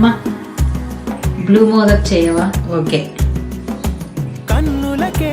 అమ్మా బ్లూ మోదక్ చేయవా? ఓకే కన్నులకే